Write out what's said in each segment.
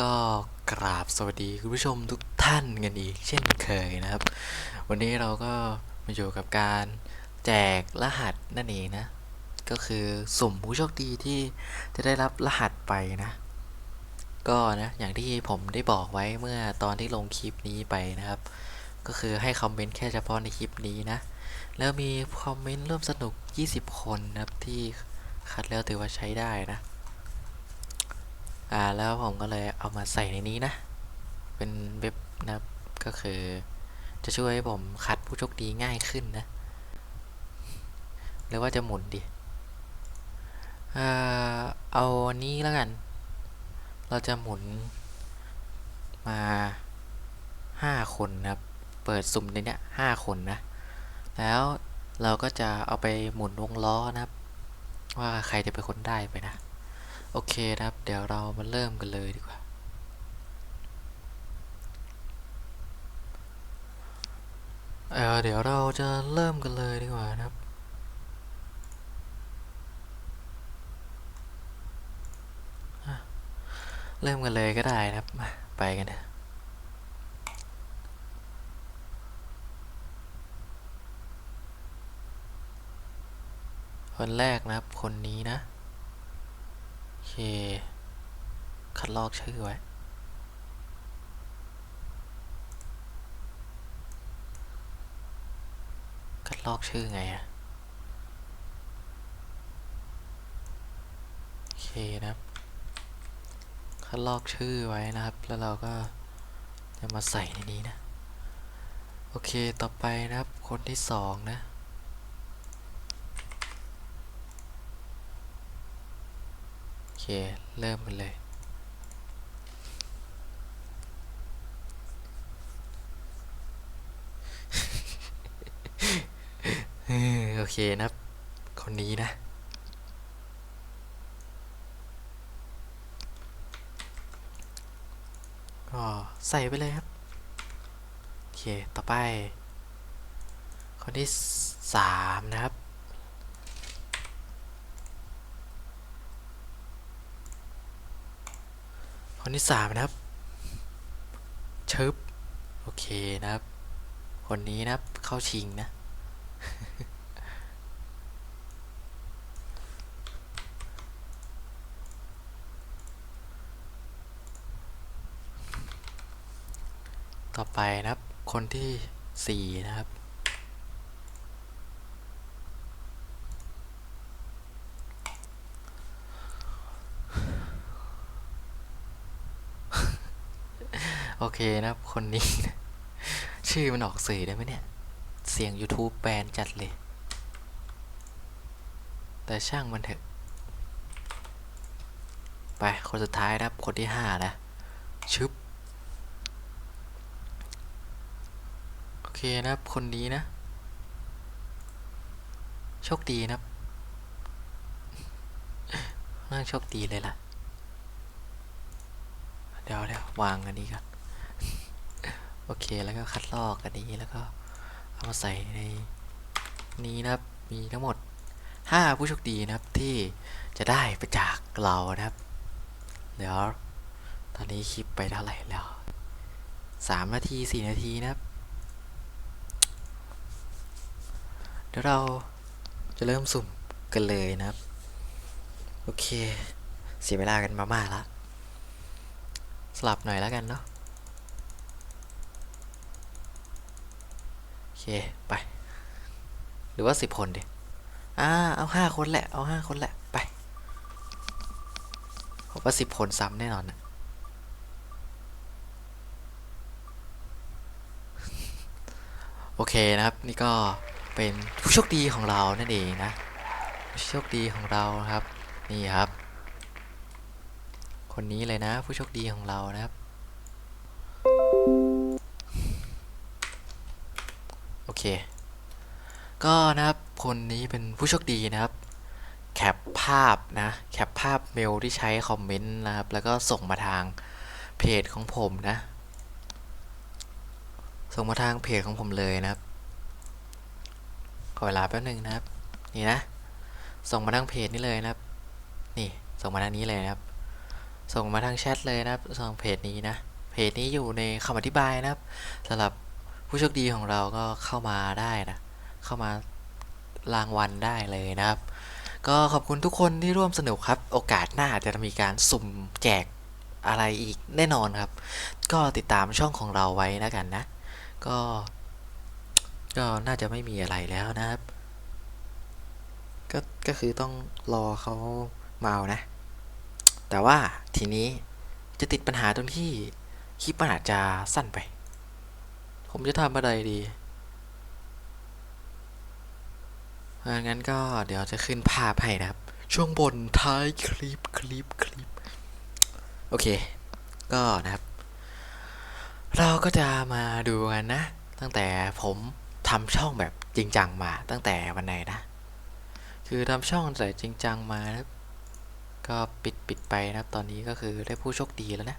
ก็กราบสวัสดีคุณผู้ชมทุกท่านกันอีกเช่นเคยนะครับ วันนี้เราก็มาอยู่กับการแจกรหัสนั่นเองนะ ก็คือสุ่มผู้โชคดีที่จะได้รับรหัสไปนะ ก็นะอย่างที่ผมได้บอกไว้เมื่อตอนที่ลงคลิปนี้ไปนะครับ ก็คือให้คอมเมนต์แค่เฉพาะในคลิปนี้นะ แล้วมีคอมเมนต์ร่วมสนุก 20 คนนะครับที่คัดแล้วถือว่าใช้ได้นะ อ่าแล้วผมก็เลยเอามาใส่ในนี้นะ เป็นเว็บนะก็คือจะช่วยให้ผมคัดผู้โชคดีง่ายขึ้นนะหรือว่าจะหมุนดิอ่าเอาอันนี้แล้วกัน เราจะหมุนมาห้าคนนะครับ เปิดสุ่มในเนี้ยห้าคนนะ แล้วเราก็จะเอาไปหมุนวงล้อนะครับ ว่าใครจะเป็นคนได้ไปนะ โอเคครับ เดี๋ยวเรามาเริ่มกันเลยดีกว่า เออเดี๋ยวเราจะเริ่มกันเลยดีกว่านะครับ เริ่มกันเลยก็ได้นะครับมาไปกันเถอะคนแรกนะครับ คนนี้นะ เค คัดลอกชื่อไว้ คัดลอกชื่อไงอะโอเคนะครับ คัดลอกชื่อไว้นะครับ แล้วเราก็จะมาใส่ในนี้นะ โอเค ต่อไปนะครับ คนที่สองนะ โอ เค เริ่มกันเลย โอเคนะครับคนนี้นะ ก็ใส่ไปเลยครับ โอเค ต่อไป คนที่สามนะครับ คนที่สามนะครับชึบโอเคนะครับ คนนี้นะครับเข้าชิงนะต่อไปนะครับ คนที่สี่นะครับ โอ เคนะครับ คนนี้ ชื่อมันออกสื่อได้ไหมเนี่ย เสียง YouTube แบนจัดเลย แต่ช่างมันเถอะ ไป คนสุดท้ายนะครับ คนที่ห้านะ ชึบ โอเคนะครับ คนนี้นะ โชคดีนะครับน่าโชคดีเลยล่ะ เดี๋ยวเดี๋ยววางอันนี้ก่อน โอเคแล้วก็คัดลอกอันนี้แล้วก็เอามาใส่ในนี้นะครับมีทั้งหมด 5 ผู้โชคดีนะครับที่จะได้ไปจากเรานะครับ เดี๋ยวตอนนี้คลิปไปเท่าไหร่แล้ว3นาที 4 นาทีนะครับ เดี๋ยวเราจะเริ่มสุ่มกันเลยนะครับ โอเค เสียเวลากันมามากละสลับหน่อยแล้วกันเนาะ โอ เค ไป หรือว่าสิบคนดิอ่าเอาห้าคนแหละ เอาห้าคนแหละ ไปผมว่าสิบคนซ้ำแน่นอนนะโอเคนะครับ นี่ก็เป็นผู้โชคดีของเรานั่นเองนะผู้โชคดีของเรานะครับ นี่ครับ คนนี้เลยนะ ผู้โชคดีของเรานะครับ โอเค ก็นะครับคนนี้เป็นผู้โชคดีนะครับ แคปภาพนะ แคปภาพเมลที่ใช้คอมเมนต์นะครับ แล้วก็ส่งมาทางเพจของผมนะ ส่งมาทางเพจของผมเลยนะครับ ขอเวลาแป๊บหนึ่งนะครับ นี่นะ ส่งมาทางเพจนี้เลยนะครับ นี่ ส่งมาทางนี้เลยนะครับ ส่งมาทางแชทเลยนะครับทางเพจนี้นะ เพจนี้อยู่ในคำอธิบายนะครับสำหรับ ผู้โชคดีของเราก็เข้ามาได้นะ เข้ามารางวัลได้เลยนะครับ ก็ขอบคุณทุกคนที่ร่วมสนุกครับ โอกาสหน้าจะมีการสุ่มแจกอะไรอีกแน่นอนครับ ก็ติดตามช่องของเราไว้แล้วกันนะ ก็ ก็น่าจะไม่มีอะไรแล้วนะครับ ก็ ก็คือต้องรอเขามาเอานะ แต่ว่าทีนี้จะติดปัญหาตรงที่คลิปมันอาจจะสั้นไป ผมจะทำอะไรดีงั้นก็เดี๋ยวจะขึ้นภาพให้นะครับ ช่วงบนท้ายคลิปคลิปคลิป โอเค ก็นะครับ เราก็จะมาดูกันนะ ตั้งแต่ผมทำช่องแบบจริงจังมาตั้งแต่วันไหนนะ คือทำช่องแต่จริงจังมานะก็ปิดปิดไปนะครับ ตอนนี้ก็คือได้ผู้โชคดีแล้วนะ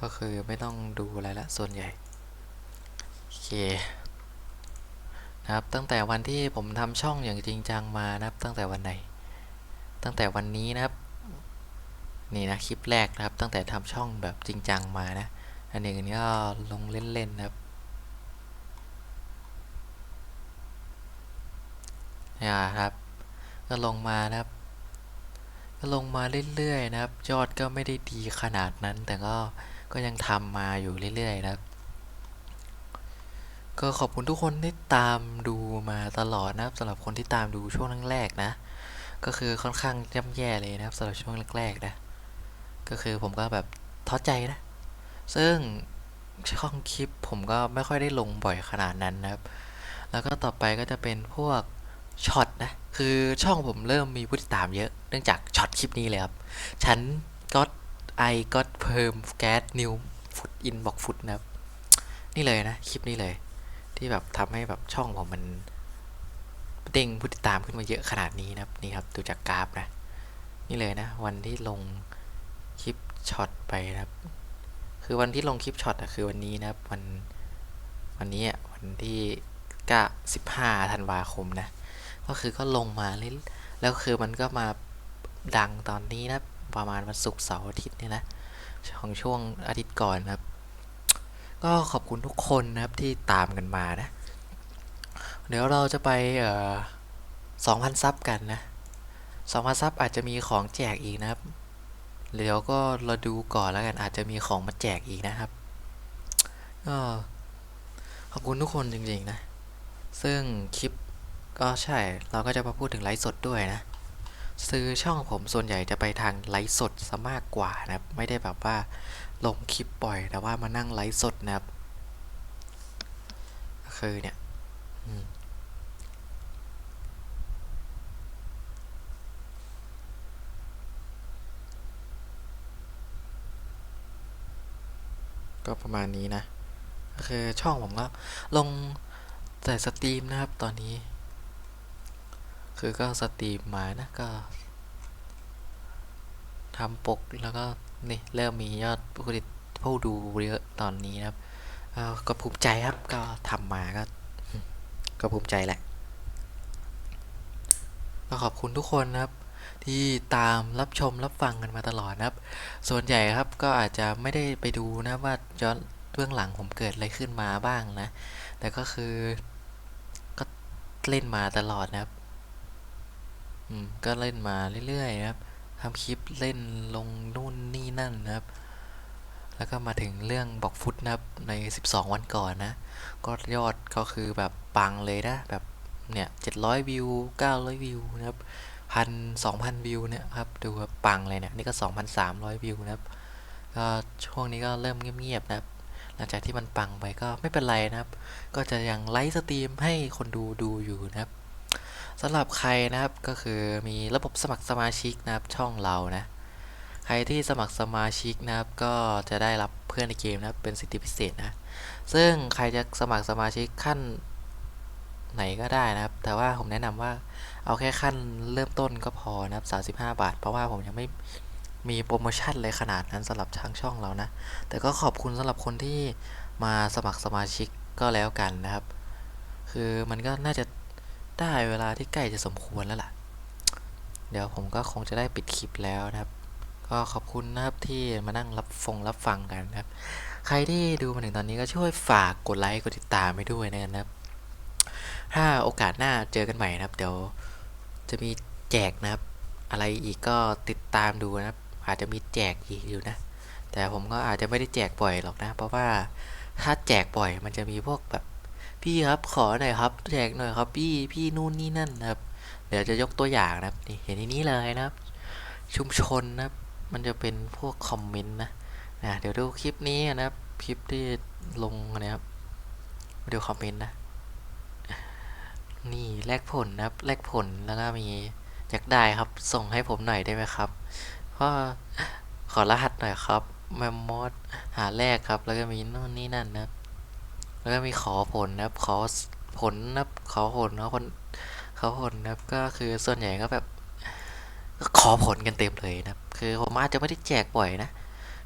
ก็คือไม่ต้องดูอะไรละส่วนใหญ่ โอเคนะครับตั้งแต่วันที่ผมทำช่องอย่างจริงจังมานะครับ ตั้งแต่วันไหน ตั้งแต่วันนี้นะครับ นี่นะคลิปแรกนะครับ ตั้งแต่ทำช่องแบบจริงจังมานะ อันหนึ่งอันนี้ก็ลงเล่นๆนะครับเนี่ยครับ ก็ลงมานะครับ ก็ลงมาเรื่อยๆนะครับ ยอดก็ไม่ได้ดีขนาดนั้น แต่ก็ก็ยังทำมาอยู่เรื่อยๆนะครับ ก็ขอบคุณทุกคนที่ตามดูมาตลอดนะครับสำหรับคนที่ตามดูช่วงแรกๆนะ ก็คือค่อนข้างย่ำแย่เลยนะครับสำหรับช่วงแรกๆนะ ก็คือผมก็แบบท้อใจนะ ซึ่งช่องคลิปผมก็ไม่ค่อยได้ลงบ่อยขนาดนั้นนะครับ แล้วก็ต่อไปก็จะเป็นพวกช็อตนะ คือช่องผมเริ่มมีผู้ติดตามเยอะ เนื่องจากช็อตคลิปนี้เลยครับ ฉันก็ไอก็เพิ่มแก๊สนิวฟุตอินบอกฟุตนะครับ นี่เลยนะ คลิปนี้เลย ที่แบบทำให้แบบช่องผมมันเด้งผู้ติดตามขึ้นมาเยอะขนาดนี้นะครับนี่ครับดูจากกราฟนะ นี่เลยนะ วันที่ลงคลิปช็อตไปนะครับ คือวันที่ลงคลิปช็อตอะคือวันนี้นะครับวันวันนี้อะวันที่ก็สิบห้าธันวาคมนะ ก็คือก็ลงมาเล่นแล้วคือมันก็มาดังตอนนี้นะประมาณวันศุกร์เสาร์อาทิตย์เนี่ยนะของช่วงอาทิตย์ก่อนนะครับ ก็ขอบคุณทุกคนนะครับที่ตามกันมานะ เดี๋ยวเราจะไปเอ่อสองพันซับกันนะสองพันซับอาจจะมีของแจกอีกนะครับเดี๋ยวก็เราดูก่อนแล้วกันอาจจะมีของมาแจกอีกนะครับก็ขอบคุณทุกคนจริงๆนะ ซึ่งคลิปก็ใช่เราก็จะมาพูดถึงไลฟ์สดด้วยนะ ซื้อช่องผมส่วนใหญ่จะไปทางไลฟ์สดซะมากกว่านะครับไม่ได้แบบว่า ลงคลิปบ่อย แต่ว่ามานั่งไลฟ์สดนะครับก็คือเนี่ยก็ประมาณนี้นะก็คือช่องผมก็ลงแต่สตรีมนะครับตอนนี้ คือก็สตรีมมานะก็ ทำปกแล้วก็นี่เริ่มมียอดผู้ติดผู้ดูเยอะตอนนี้นะครับก็ภูมิใจครับก็ทำมาก็ก็ภูมิใจแหละก็ขอบคุณทุกคนนะครับ ที่ตามรับชมรับฟังกันมาตลอดนะครับ ส่วนใหญ่ครับก็อาจจะไม่ได้ไปดูนะว่าย้อนเบื้องหลังผมเกิดอะไรขึ้นมาบ้างนะ แต่ก็คือก็เล่นมาตลอดนะครับ อืมก็เล่นมาเรื่อยๆนะครับ ทำคลิปเล่นลงนู่นนี่นั่นนะครับ แล้วก็มาถึงเรื่องบอกฟุตนะครับใน 12 วันก่อนนะ ก็ยอดก็คือแบบปังเลยนะ แบบเนี่ย 700 วิว 900 วิวนะครับพันสองพันวิวเนี่ยครับ ดูแบบปังเลยเนี่ย นี่ก็ 2,300 วิวนะครับ ก็ช่วงนี้ก็เริ่มเงียบๆนะครับหลังจากที่มันปังไปก็ไม่เป็นไรนะครับ ก็จะยังไลฟ์สตรีมให้คนดูดูอยู่นะครับ สำหรับใครนะครับก็คือมีระบบสมัครสมาชิกนะครับช่องเรานะ ใครที่สมัครสมาชิกนะครับ ก็จะได้รับเพื่อนในเกมนะครับเป็นสิทธิพิเศษนะ ซึ่งใครจะสมัครสมาชิกขั้นไหนก็ได้นะครับ แต่ว่าผมแนะนำว่าเอาแค่ขั้นเริ่มต้นก็พอนะครับ 35 บาท เพราะว่าผมยังไม่มีโปรโมชั่นเลยขนาดนั้นสำหรับทางช่องเรานะ แต่ก็ขอบคุณสำหรับคนที่มาสมัครสมาชิกก็แล้วกันนะครับ คือมันก็น่าจะ ได้เวลาที่ใกล้จะสมควรแล้วล่ะ เดี๋ยวผมก็คงจะได้ปิดคลิปแล้วนะครับ ก็ขอบคุณนะครับที่มานั่งรับฟงรับฟังกันนะครับ ใครที่ดูมาถึงตอนนี้ก็ช่วยฝากกดไลค์กดติดตามไปด้วยนะครับ ถ้าโอกาสหน้าเจอกันใหม่นะครับ เดี๋ยวจะมีแจกนะครับ อะไรอีกก็ติดตามดูนะครับ อาจจะมีแจกอีกอยู่นะ แต่ผมก็อาจจะไม่ได้แจกบ่อยหรอกนะ เพราะว่าถ้าแจกบ่อยมันจะมีพวกแบบ พี่ครับขอหน่อยครับแจกหน่อยครับ พี่พี่นู่นนี่นั่นนะครับ เดี๋ยวจะยกตัวอย่างนะครับนี่เห็นในนี้เลยนะครับ ชุมชนนะครับ มันจะเป็นพวกคอมเมนต์นะนะเดี๋ยวดูคลิปนี้นะครับคลิปที่ลงนะครับมาดูคอมเมนต์นะนี่แลกผลนะครับแลกผลแล้วก็มีอยากได้ครับ ส่งให้ผมหน่อยได้ไหมครับก็ขอรหัสหน่อยครับแมมมอสหาแลกครับ แล้วก็มีนู่นนี่นั่นนะครับ แล้วก็มีขอผลนะครับ ขอผลนะครับ ขอผลเนาะคนขอผลนะครับ ก็คือส่วนใหญ่ก็แบบขอผลกันเต็มเลยนะครับ คือผมอาจจะไม่ได้แจกบ่อยนะ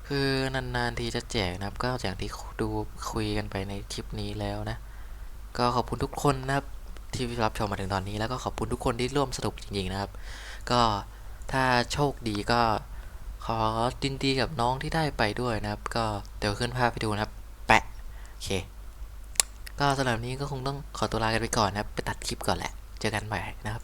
คือนานๆทีจะแจกนะครับ ก็อย่างที่ดูคุยกันไปในคลิปนี้แล้วนะ ก็ขอบคุณทุกคนนะครับที่รับชมมาถึงตอนนี้แล้วก็ขอบคุณทุกคนที่ร่วมสนุกจริงๆนะครับ ก็ถ้าโชคดีก็ขอดินดีกับน้องที่ได้ไปด้วยนะครับ ก็เดี๋ยวขึ้นภาพไปดูนะครับ แปะ โอเค ก็สำหรับนนี้ก็คงต้องขอตัวลากันไปก่อนนะครับ ไปตัดคลิปก่อนแหละ เจอกันใหม่นะครับ